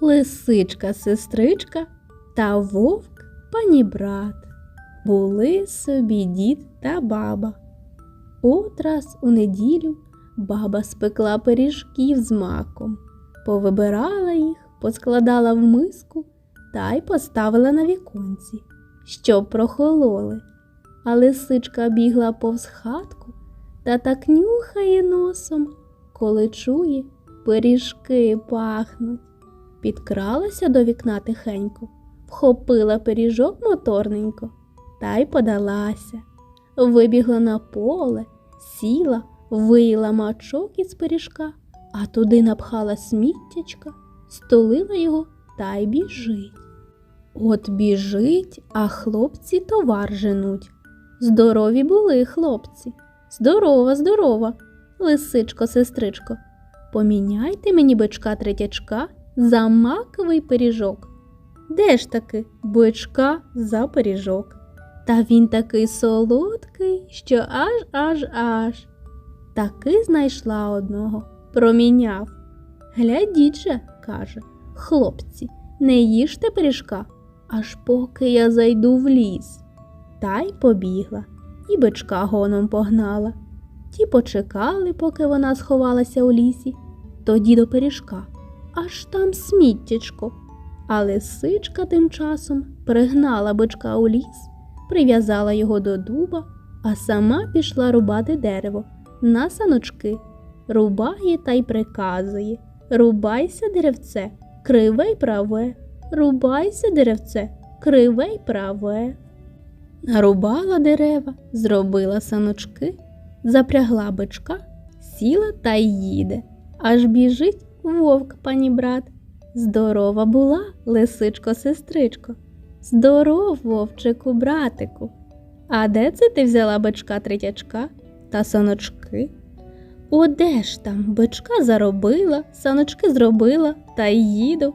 лисичка, сестричка та вовк панібрат. Були собі дід та баба. От раз у неділю баба спекла пиріжків з маком, повибирала їх, поскладала в миску та й поставила на віконці, щоб прохололи. А лисичка бігла повз хатку та так нюхає носом, коли чує, пиріжки пахнуть. Підкралася до вікна тихенько, вхопила пиріжок моторненько та й подалася. Вибігла на поле, сіла, виїла мачок із пиріжка, а туди напхала сміттячка, столила його та й біжить. От біжить, а хлопці товар женуть. Здорові були хлопці. Здорова, здорова, лисичко, сестричко. Поміняйте мені бичка третячка за маковий пиріжок. Де ж таки бичка за пиріжок? Та він такий солодкий, що аж аж аж. Таки знайшла одного, проміняв. Глядіть же, каже, хлопці, не їжте пиріжка, аж поки я зайду в ліс. Та й побігла, і бичка гоном погнала. Ті почекали, поки вона сховалася у лісі, тоді до пиріжка, аж там сміттячко. А лисичка тим часом пригнала бичка у ліс, прив'язала його до дуба, а сама пішла рубати дерево на саночки. Рубає та й приказує Рубайся, деревце, криве й праве, рубайся, деревце, криве й праве. Нарубала дерева, зробила саночки, запрягла бичка, сіла та й їде. Аж біжить вовк, пані брат. Здорова була, лисичко, сестричко. Здоров, вовчику, братику. А де це ти взяла бичка третячка та саночки? О, де ж там бичка заробила, саночки зробила та й їду.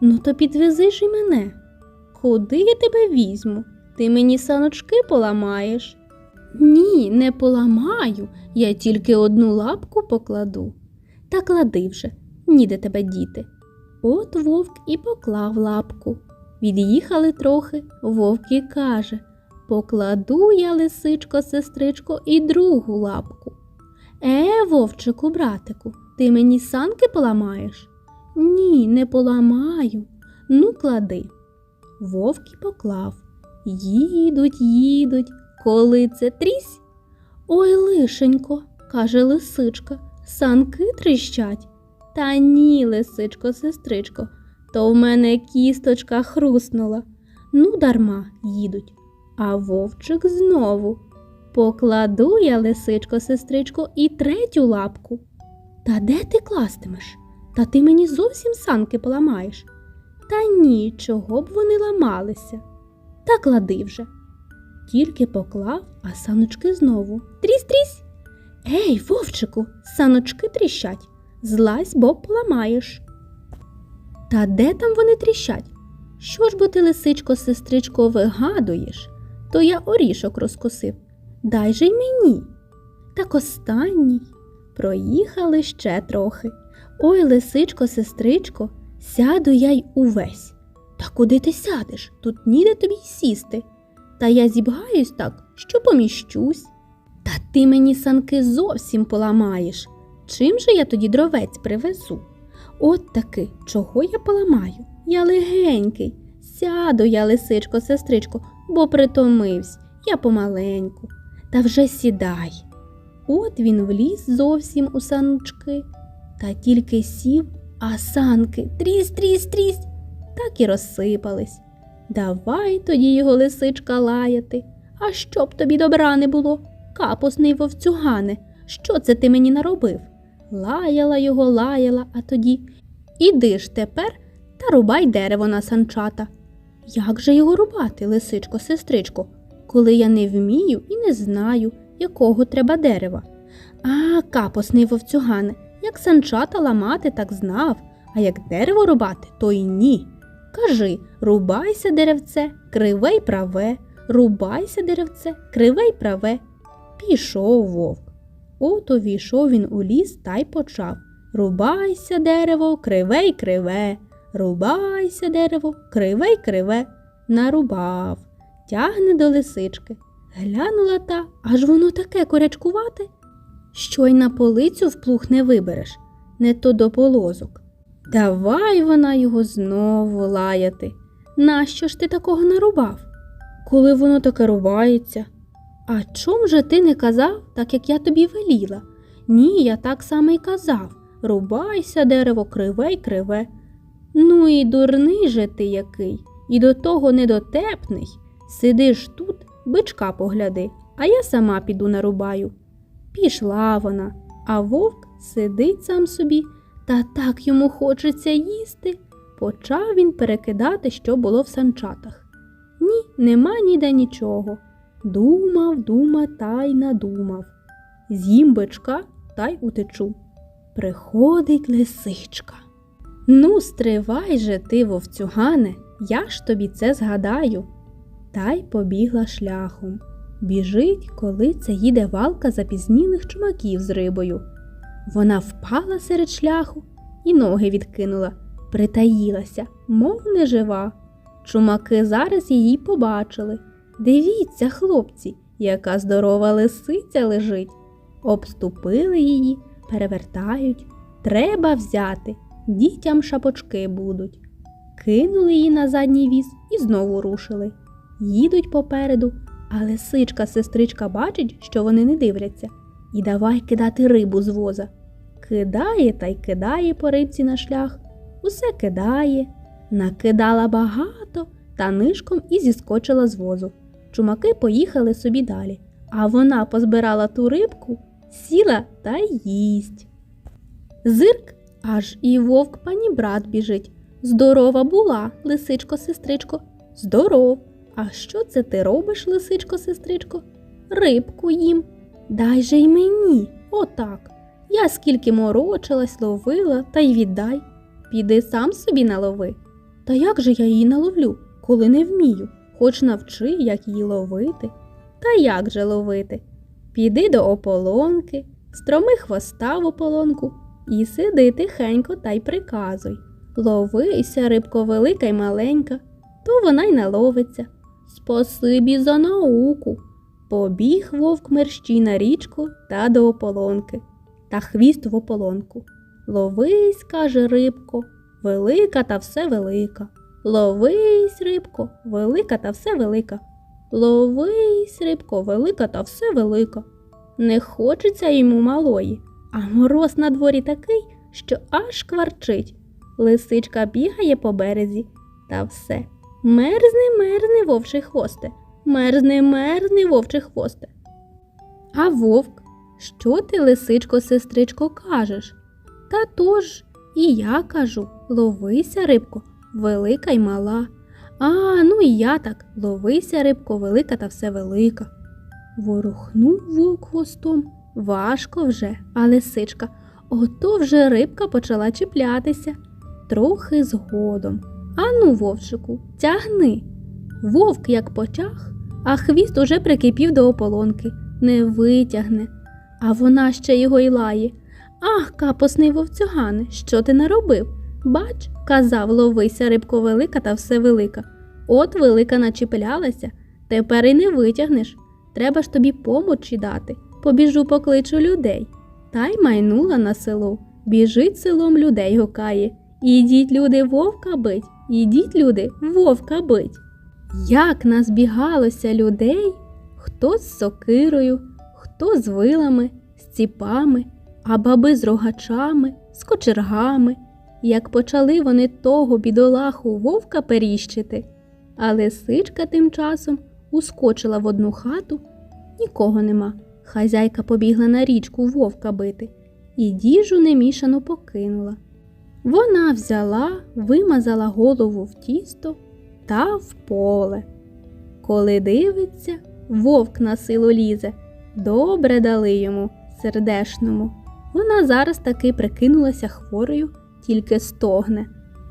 Ну то підвези ж і мене. Куди я тебе візьму? Ти мені саночки поламаєш? Ні, не поламаю, я тільки одну лапку покладу. Та клади вже, ніде тебе діти. От вовк і поклав лапку. Від'їхали трохи, вовк і каже Покладу я, лисичко, сестричко, і другу лапку. Е, вовчику, братику, ти мені санки поламаєш? Ні, не поламаю. Ну, клади. Вовк і поклав. Їдуть, їдуть, коли це трісь. Ой, лишенько, каже лисичка, санки тріщать. Та ні, лисичко, сестричко, то в мене кісточка хруснула. Ну, дарма їдуть. А вовчик знову. Покладу я, лисичко, сестричко, і третю лапку. Та де ти кластимеш? Та ти мені зовсім санки поламаєш. Та ні, чого б вони ламалися. Та клади вже. Тільки поклав, а саночки знову. Трісь, трісь. Ей, вовчику, саночки тріщать. Злазь, бо поламаєш. Та де там вони тріщать? Що ж бо ти, лисичко, сестричко, вигадуєш? То я орішок розкосив. Дай же й мені. Так останній. Проїхали ще трохи. Ой, лисичко, сестричко, сяду я й увесь. Та куди ти сядеш? Тут ніде тобі й сісти. Та я зібгаюсь так, що поміщусь. Та ти мені санки зовсім поламаєш. Чим же я тоді дровець привезу? От таки, чого я поламаю? Я легенький. Сяду я, лисичко, сестричко, бо притомивсь, я помаленьку. Та вже сідай. От він вліз зовсім у саночки, та тільки сів, а санки трісь, трісь, трісь, так і розсипались. Давай тоді його лисичка лаяти. А щоб тобі добра не було, капусний вовцюгане, що це ти мені наробив? Лаяла його, лаяла, а тоді іди ж тепер та рубай дерево на санчата. Як же його рубати, лисичко, сестричко, коли я не вмію і не знаю, якого треба дерева? А, капосний вовцюгане, як санчата ламати, так знав, а як дерево рубати, то й ні. Кажи рубайся, деревце, криве й праве, рубайся, деревце, криве й праве. Пішов вовк. От увійшов він у ліс та й почав Рубайся, дерево, криве й криве, Рубайся, дерево, криве й криве. Нарубав, тягне до лисички. Глянула та, аж воно таке корячкувате, що й на полицю вплуг не вибереш, не то до полозок. Давай вона його знову лаяти. Нащо ж ти такого нарубав? Коли воно таке рубається? А чом же ти не казав, так як я тобі веліла? Ні, я так само й казав. Рубайся, дерево, криве й криве. Ну і дурний же ти який, і до того недотепний. Сидиш тут, бичка погляди, а я сама піду нарубаю. Пішла вона, а вовк сидить сам собі, та так йому хочеться їсти. Почав він перекидати, що було в санчатах. Ні, нема ніде нічого. Думав, думав та й надумав. З'їм бичка та й утечу. Приходить лисичка. Ну, стривай же ти, вовцюгане, я ж тобі це згадаю. Та й побігла шляхом. Біжить, коли це їде валка запізнілих чумаків з рибою. Вона впала серед шляху і ноги відкинула, притаїлася, мов нежива. Чумаки зараз її побачили. Дивіться, хлопці, яка здорова лисиця лежить. Обступили її, перевертають. Треба взяти, дітям шапочки будуть. Кинули її на задній віз і знову рушили. Їдуть попереду, а лисичка, сестричка бачить, що вони не дивляться, і давай кидати рибу з воза. Кидає та й кидає по рибці на шлях, усе кидає, накидала багато та нишком і зіскочила з возу. Чумаки поїхали собі далі, а вона позбирала ту рибку, сіла та їсть. Зирк аж і вовк пані брат біжить. Здорова була, лисичко, сестричко, здоров. А що це ти робиш, лисичко, сестричко? Рибку їм. Дай же й мені, отак. Я скільки морочилась, ловила, та й віддай. Піди сам собі налови. Та як же я її наловлю, коли не вмію? Хоч навчи, як її ловити. Та як же ловити? Піди до ополонки, строми хвоста в ополонку і сиди тихенько та й приказуй. Ловися, рибко велика й маленька, то вона й наловиться. Спасибі за науку. Побіг вовк мерщій на річку та до ополонки, та хвіст в ополонку. Ловись, каже рибко, велика та все велика. Ловись, рибко, велика та все велика. Ловись, рибко, велика та все велика. Не хочеться йому малої, а мороз на дворі такий, що аж кварчить. Лисичка бігає по березі, та все. Мерзне, мерзне вовчий хвосте, мерзне, мерзне вовчий хвосте. А вовк, що ти, лисичко, сестричко, кажеш? Та тож і я кажу ловися, рибко, велика й мала. А, ну і я так, ловися, рибко, велика та все велика. Ворухнув вовк хвостом. Важко вже, а лисичка, ото вже рибка почала чіплятися. Трохи згодом. Ану, вовчику, тягни. Вовк як почах, а хвіст уже прикипів до ополонки, не витягне. А вона ще його й лає. Ах, капосний вовцюгане, що ти наробив? Бач, казав, ловися рибко велика та все велика. От велика начіплялася, тепер і не витягнеш. Треба ж тобі помочі дати. Побіжу покличу людей. Та й майнула на село. Біжить селом людей гукає. Ідіть, люди, вовка бить, ідіть, люди, вовка бить. Як назбігалося людей, хто з сокирою, хто з вилами, з ціпами, а баби з рогачами, з кочергами, як почали вони того бідолаху вовка періщити. А лисичка тим часом ускочила в одну хату, нікого нема. Хазяйка побігла на річку вовка бити і діжу немішану покинула. Вона взяла, вимазала голову в тісто та в поле. Коли дивиться, вовк на силу лізе, добре дали йому, сердешному. Вона зараз таки прикинулася хворою, тільки стогне.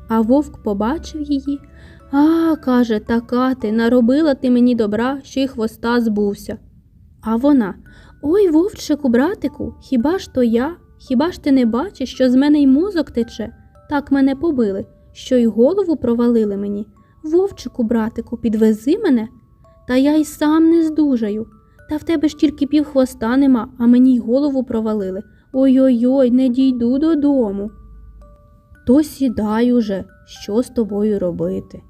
А вовк побачив її. А, каже, така ти, наробила ти мені добра, що й хвоста збувся. А вона Ой, вовчику, братику, хіба ж то я? Хіба ж ти не бачиш, що з мене й мозок тече? Так мене побили. що й голову провалили мені. Вовчику, братику, підвези мене, та я й сам не здужаю. Та в тебе ж тільки пів хвоста нема, а мені й голову провалили. Ой-ой-ой, не дійду додому. То сідай уже, що з тобою робити?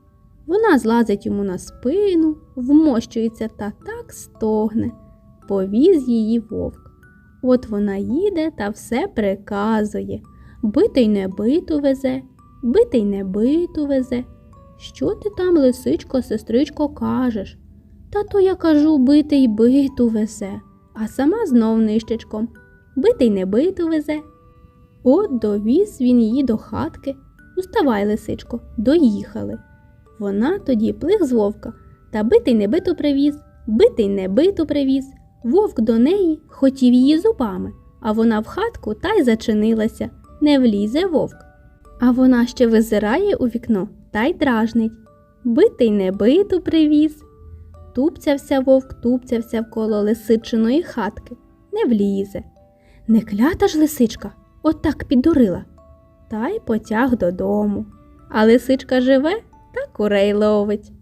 Вона злазить йому на спину, вмощується та так стогне. Повіз її вовк. От вона їде та все приказує. Битий не биту везе, битий не биту везе. Що ти там, лисичко, сестричко, кажеш? Та то я кажу, битий биту везе, а сама знов нищечком. Битий не биту везе. От довіз він її до хатки. Уставай, лисичко, доїхали. Вона тоді плих з вовка та битий не биту привіз, битий не биту привіз. Вовк до неї хотів її зубами, а вона в хатку та й зачинилася, не влізе вовк. А вона ще визирає у вікно та й дражнить. Битий не биту привіз. Тупцявся вовк, тупцявся вколо лисичиної хатки, не влізе. Не клята ж лисичка, отак піддурила. Та й потяг додому. А лисичка живе та курей ловить.